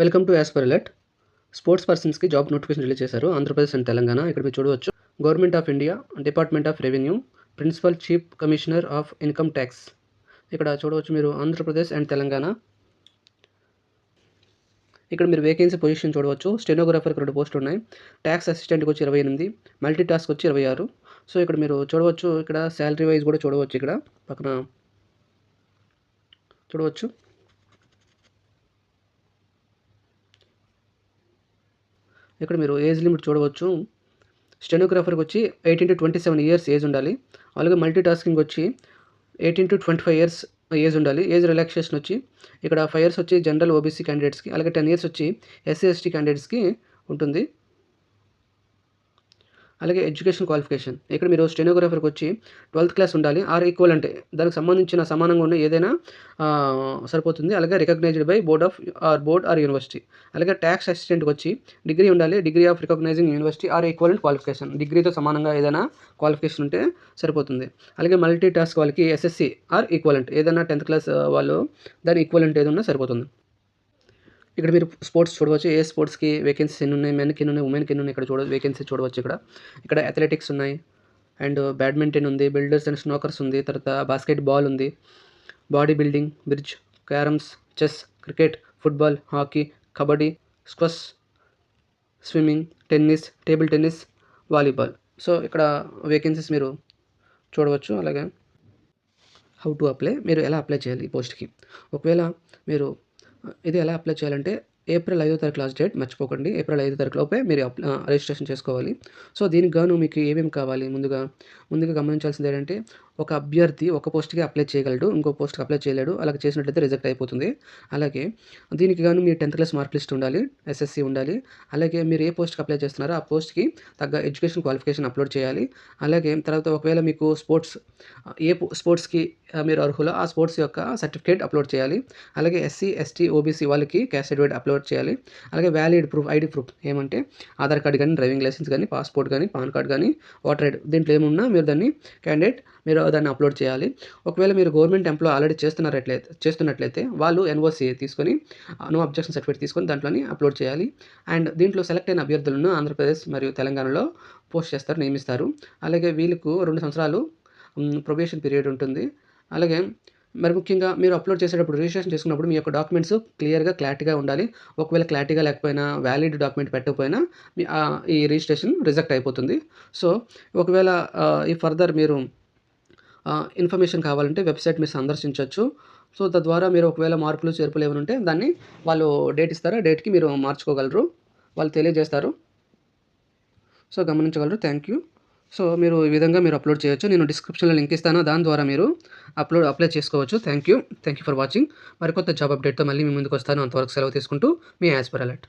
Welcome to as per alert. Sports పర్సన్స్కి job notification release చేశారు Andhra Pradesh and Telangana. ఇక్కడ మీరు చూడవచ్చు. Government of India department of revenue principal chief commissioner of income tax ఇక్కడ చూడవచ్చు మీరు ఆంధ్రప్రదేశ్ అండ్ తెలంగాణ. ఇక్కడ మీరు వేకెన్సీ పొజిషన్ చూడవచ్చు. స్టెనోగ్రాఫర్కి రెండు పోస్టులు ఉన్నాయి. ట్యాక్స్ అసిస్టెంట్కి వచ్చి ఇరవై ఎనిమిది. మల్టీ టాస్క్ వచ్చి ఇరవై ఆరు. సో ఇక్కడ మీరు చూడవచ్చు. ఇక్కడ శాలరీ వైజ్ కూడా చూడవచ్చు ఇక్కడ. పక్కన చూడవచ్చు. ఇక్కడ మీరు ఏజ్ లిమిట్ చూడవచ్చు. స్టెనోగ్రాఫర్కి వచ్చి eighteen to twenty seven years age ఉండాలి. అలాగే మల్టీ టాస్కింగ్ వచ్చి eighteen to twenty five years age ఉండాలి. ఏజ్ రిలాక్సేషన్ వచ్చి ఇక్కడ ఫైవ్ ఇయర్స్ వచ్చి జనరల్ ఓబీసీ క్యాండిడేట్స్కి అలాగే టెన్ ఇయర్స్ వచ్చి ఎస్సీ ఎస్టీ క్యాండిడేట్స్కి ఉంటుంది. అలాగే ఎడ్యుకేషన్ క్వాలిఫికేషన్. ఇక్కడ మీరు స్టెనోగ్రాఫర్కి వచ్చి ట్వెల్త్ క్లాస్ ఉండాలి. ఆర్ ఈక్వల్ అంటే దానికి సంబంధించిన సమానంగా ఉన్న ఏదైనా సరిపోతుంది. అలాగే recognised by board of or board or university. అలాగే ట్యాక్స్ అసిస్టెంట్కి వచ్చి డిగ్రీ ఉండాలి. Degree of recognising university or equal qualification. డిగ్రీతో సమానంగా ఏదైనా క్వాలిఫికేషన్ ఉంటే సరిపోతుంది. అలాగే మల్టీ టాస్క్ వాళ్ళకి ఎస్ఎస్సి ఆర్ ఈక్వలెంట్ ఏదైనా టెన్త్ క్లాస్ వాళ్ళు దాని ఈక్వలెంట్ ఏదైనా సరిపోతుంది. ఇక్కడ మీరు స్పోర్ట్స్ చూడవచ్చు. ఏ స్పోర్ట్స్కి వేకెన్సీస్ ఎన్ని ఉన్నాయి? మెన్కి ఎన్ని ఉన్నాయి? ఉమెన్కి ఎన్ని ఉన్నాయి? ఇక్కడ చూడ వేకెన్సీ చూడవచ్చు ఇక్కడ. ఇక్కడ అథ్లెటిక్స్ ఉన్నాయి. అండ్ బ్యాడ్మింటన్ ఉంది. బిల్డర్స్ అండ్ స్నోకర్స్ ఉంది. తర్వాత బాస్కెట్ బాల్ ఉంది. Body building bridge carroms chess cricket football hockey kabaddi squash swimming tennis table tennis volleyball so ఇక్కడ వేకెన్సీస్ మీరు చూడవచ్చు. అలాగే హౌ టు అప్లై మీరు ఎలా అప్లై చేయాలి ఈ పోస్ట్కి ఒకవేళ మీరు ఇది ఎలా అప్లై చేయాలంటే ఏప్రిల్ ఐదో తారీఖు లాస్ట్ డేట్ మర్చిపోకండి. ఏప్రిల్ ఐదో తారీఖు లోపే మీరు రిజిస్ట్రేషన్ చేసుకోవాలి. సో దీనికి గాను మీకు ఏమేమి కావాలి? ముందుగా ముందుగా గమనించాల్సింది ఏంటంటే ఒక అభ్యర్థి ఒక పోస్ట్కి అప్లై చేయగలడు ఇంకో పోస్ట్కి అప్లై చేయలేడు అలాగే చేసినట్లయితే రిజెక్ట్ అయిపోతుంది. అలాగే దీనికి గాను మీ టెన్త్ క్లాస్ మార్క్ లిస్ట్ ఉండాలి ఎస్ఎస్సి ఉండాలి అలాగే మీరు ఏ పోస్ట్కి అప్లై చేస్తున్నారో ఆ పోస్ట్కి తగ్గ ఎడ్యుకేషన్ క్వాలిఫికేషన్ అప్లోడ్ చేయాలి. అలాగే తర్వాత ఒకవేళ మీకు స్పోర్ట్స్ ఏ స్పోర్ట్స్కి మీరు అర్హులో ఆ స్పోర్ట్స్ యొక్క సర్టిఫికేట్ అప్లోడ్ చేయాలి. అలాగే ఎస్సీ ఎస్టీ ఓబీసీ వాళ్ళకి క్యాస్ట్ సర్టిఫికేట్ అప్లోడ్ చేయాలి. అలాగే వ్యాలిడ్ ప్రూఫ్ ఐడి ప్రూఫ్ ఏమంటే ఆధార్ కార్డ్ కానీ డ్రైవింగ్ లైసెన్స్ కానీ పాస్పోర్ట్ కానీ పాన్ కార్డ్ కానీ ఓటర్ ఐడి దీంట్లో ఏమున్నా మీరు దాన్ని క్యాండిడేట్ మీరు దాన్ని అప్లోడ్ చేయాలి. ఒకవేళ మీరు గవర్నమెంట్ ఎంప్లాయ్ ఆల్రెడీ చేస్తున్నట్లయితే చేస్తున్నట్లయితే వాళ్ళు ఎన్ఓసీ తీసుకొని నో అబ్జెక్షన్ సర్టిఫికేట్ తీసుకొని దాంట్లోని అప్లోడ్ చేయాలి. అండ్ దీంట్లో సెలెక్ట్ అయిన అభ్యర్థులను ఆంధ్రప్రదేశ్ మరియు తెలంగాణలో పోస్ట్ చేస్తారు నియమిస్తారు. అలాగే వీళ్ళకు రెండు సంవత్సరాలు ప్రొబేషన్ పీరియడ్ ఉంటుంది. అలాగే మరి ముఖ్యంగా మీరు అప్లోడ్ చేసేటప్పుడు రిజిస్ట్రేషన్ చేసుకున్నప్పుడు మీ యొక్క డాక్యుమెంట్స్ క్లియర్గా క్లారిటీగా ఉండాలి. ఒకవేళ క్లారిటీగా లేకపోయినా వ్యాలిడ్ డాక్యుమెంట్ పెట్టకపోయినా ఈ రిజిస్ట్రేషన్ రిజెక్ట్ అయిపోతుంది. సో ఒకవేళ ఈ ఫర్దర్ మీరు ఇన్ఫర్మేషన్ కావాలంటే వెబ్సైట్ మీరు సందర్శించవచ్చు సో తద్వారా మీరు ఒకవేళ మార్పులు చేర్పులు ఏమైనా ఉంటే దాన్ని వాళ్ళు డేట్ ఇస్తారా? డేట్కి మీరు మార్చుకోగలరు. వాళ్ళు తెలియజేస్తారు. సో గమనించగలరు. Thank you. సో మీరు ఈ విధంగా మీరు అప్లోడ్ చేయొచ్చు. నేను డిస్క్రిప్షన్లో లింక్ ఇస్తాను. దాని ద్వారా మీరు అప్లోడ్ అప్లై చేసుకోవచ్చు. Thank you. Thank you for watching. మరికొత్త job అప్డేట్తో మళ్ళీ మీ ముందుకు వస్తాను. అంతవరకు సెలవు తీసుకుంటూ మీ యాజ్ పర్ అలర్ట్.